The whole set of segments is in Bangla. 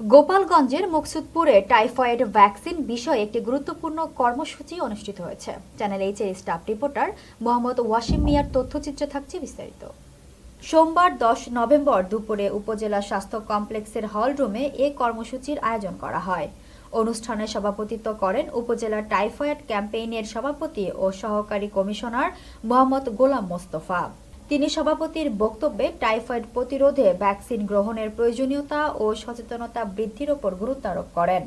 গোপালগঞ্জের মুকসুদপুরে টাইফয়েড ভ্যাকসিন বিষয়ে একটি গুরুত্বপূর্ণ কর্মসূচি অনুষ্ঠিত হয়েছে। চ্যানেল এইচ এর স্টাফ রিপোর্টার মোহাম্মদ ওয়াসিম মিয়ার তথ্যচিত্রে থাকছে বিস্তারিত। সোমবার দশ নভেম্বর দুপুরে উপজেলা স্বাস্থ্য কমপ্লেক্সের হল রুমে এ কর্মসূচির আয়োজন করা হয়। অনুষ্ঠানে সভাপতিত্ব করেন উপজেলা টাইফয়েড ক্যাম্পেইনের সভাপতি ও সহকারী কমিশনার মোহাম্মদ গোলাম মোস্তফা। তিনি সভাপতির বক্তব্যে টাইফয়েড প্রতিরোধে ভ্যাকসিন গ্রহণের প্রয়োজনীয়তা ও সচেতনতা বৃদ্ধির ওপর গুরুত্ব আরোপ করেন।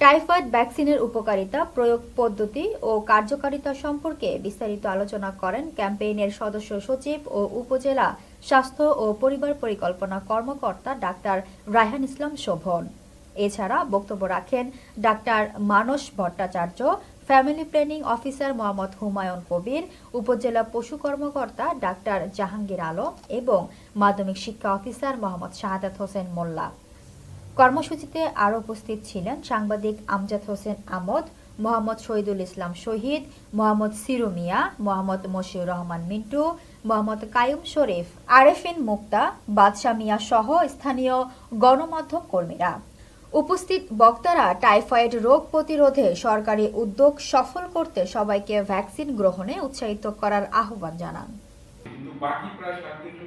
টাইফয়েড ভ্যাকসিনের উপকারিতা, প্রয়োগ পদ্ধতি ও কার্যকারিতা সম্পর্কে বিস্তারিত আলোচনা করেন ক্যাম্পেইনের সদস্য সচিব ও উপজেলা স্বাস্থ্য ও পরিবার পরিকল্পনা কর্মকর্তা ডাক্তার রায়হান ইসলাম শোভন। এছাড়া বক্তব্য রাখেন doctor Manas Bhattacharya, family planning officer Mohammad Humayun Kabir, উপজেলা পশু কর্মকর্তা ডাক্তার জাহাঙ্গীর আলম এবং মাধ্যমিক শিক্ষা অফিসার মোহাম্মদ শাহাদাত হোসেন মোল্লা। কর্মসূচিতে আরও উপস্থিত ছিলেন সাংবাদিক আমজাদ হোসেন আমদ মোহাম্মদ শহীদুল ইসলাম শহীদ, মোহাম্মদ সিরু মিয়া, মোহাম্মদ মশিউর রহমান মিন্টু, মোহাম্মদ কায়ুম শরীফ, আরেফিন মুক্তা বাদশা মিয়া সহ স্থানীয় গণমাধ্যম কর্মীরা। উপস্থিত বক্তারা টাইফয়েড রোগ প্রতিরোধে সরকারি উদ্যোগ সফল করতে সবাইকে ভ্যাকসিন গ্রহণে উৎসাহিত করার আহ্বান জানান। কিন্তু বাকি প্রায়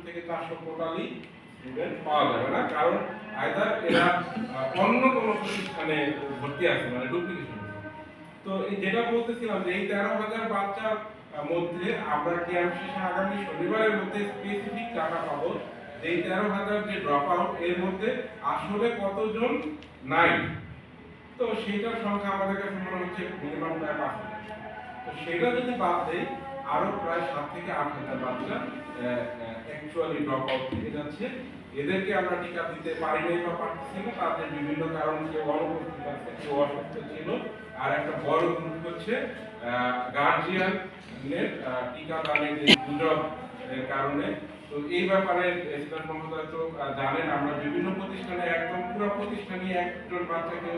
থেকে চারশো টোটালি স্টুডেন্ট পাওয়া যাবে না, কারণ এরা অন্য প্রতিষ্ঠানে ভর্তি আছে মানে ডুপ্লিকেশন তো এই যেটা বলতেছিলাম যে এই তেরো হাজার বাচ্চার মধ্যে আমরা শেষে আগামী শনিবারের মধ্যে স্পেসিফিক টাকা পাবো? এই তেরো হাজার যে ড্রপ আউট এর মধ্যে আসলে কতজন নাই? তো সেইটার সংখ্যা আমাদের কাছে মনে হচ্ছে মিনিমাম প্রায় পাঁচ হাজার। তো সেটা যদি বাদ দেয় আরও প্রায় সাত থেকে আট হাজার বাচ্চা অ্যাকচুয়ালি ড্রপ আউট থেকে যাচ্ছে। এদেরকে আমরা টিকা দিতে পারি নাই বা পারতেছি না, তাদের বিভিন্ন কারণ কেউ অনুপস্থিত আছে, কেউ অসুস্থ ছিল। আর একটা বড় গ্রুপ হচ্ছে গার্জিয়ানের টিকা দানের যে গুজব কারণে। তো এই ব্যাপারে ইসলাম মহোদয় তো জানেন আমরা বিভিন্ন প্রতিষ্ঠানে একদম পুরো প্রতিষ্ঠানে একজন বাচ্চাকে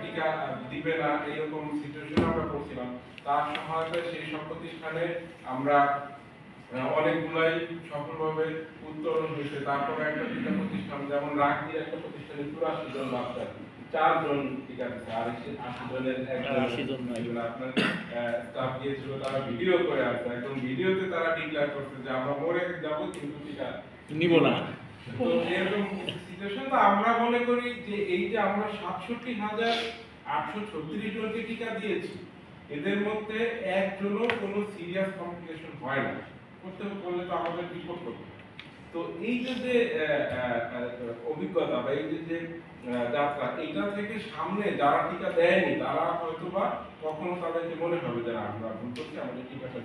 টিকা দিবে না এরকম সিচুয়েশন আমরা করছিলাম তার সহায়তায় সেই সব প্রতিষ্ঠানে আমরা অনেকগুলাই সফলভাবে উত্তরণ হয়েছে। তারপরে একটা টিকা প্রতিষ্ঠান, যেমন রাগদির একটা প্রতিষ্ঠানে চুরাশি জন বাচ্চা। চারজন টিকা দিচ্ছে আর আশি জনের একজন আশি জন নয়। একজন আপনার স্টাফ গিয়েছিল তারা ভিডিও করে আসছে একদম ভিডিওতে তারা ডিক্লেয়ার করছে যে আমরা মরে যাব কিন্তু টিকা নিব না তো এরকম সিচুয়েশন তো আমরা মনে করি যে এই যে আমরা সাতষট্টি হাজার আটশো ছত্রিশ জনকে টিকা দিয়েছি এদের মধ্যে একজনও কোনো সিরিয়াস কমপ্লিকেশন হয় না করতে বললে তো আমাদের রিপোর্ট করতে হবে। তো এই যে যে অভিজ্ঞতা বা এই যে যে যাত্রা এইটা থেকে সামনে যারা টিকা দেয়নি তারা হয়তোবা কখনো তাদেরকে মনে হবে যে আমরা ভুল করছি আমাদের টিকাটা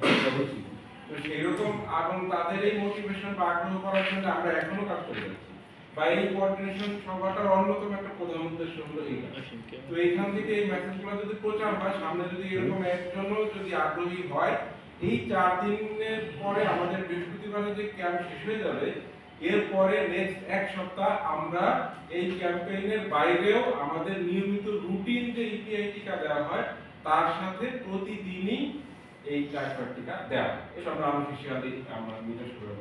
তো সেইরকম এবং তাদের এই মোটিভেশন বা আগ্রহ করার জন্য আমরা এখনও কাজ করে যাচ্ছি। বা এই কোঅর্ডিনেশন সভাটার অন্যতম একটা প্রধান উদ্দেশ্য হলো এইটা। তো এইখান থেকে এই মেসেজগুলো যদি প্রচার হয় সামনে যদি এরকম একজনও যদি আগ্রহী হয় এই চার দিনের পরে আমাদের বৃহস্পতিবারে যে ক্যাম্প শেষ হয়ে যাবে, এরপরে নেক্সট এক সপ্তাহ আমরা এই ক্যাম্পেইনের বাইরেও আমাদের নিয়মিত রুটিন যে ইপিআই টিকা দেওয়া হয়, তার সাথে প্রতিদিনই এই টাইফয়েড টিকা দেওয়া হয়। এটা আমরা অফিসিয়ালি আমরা নির্দেশ করে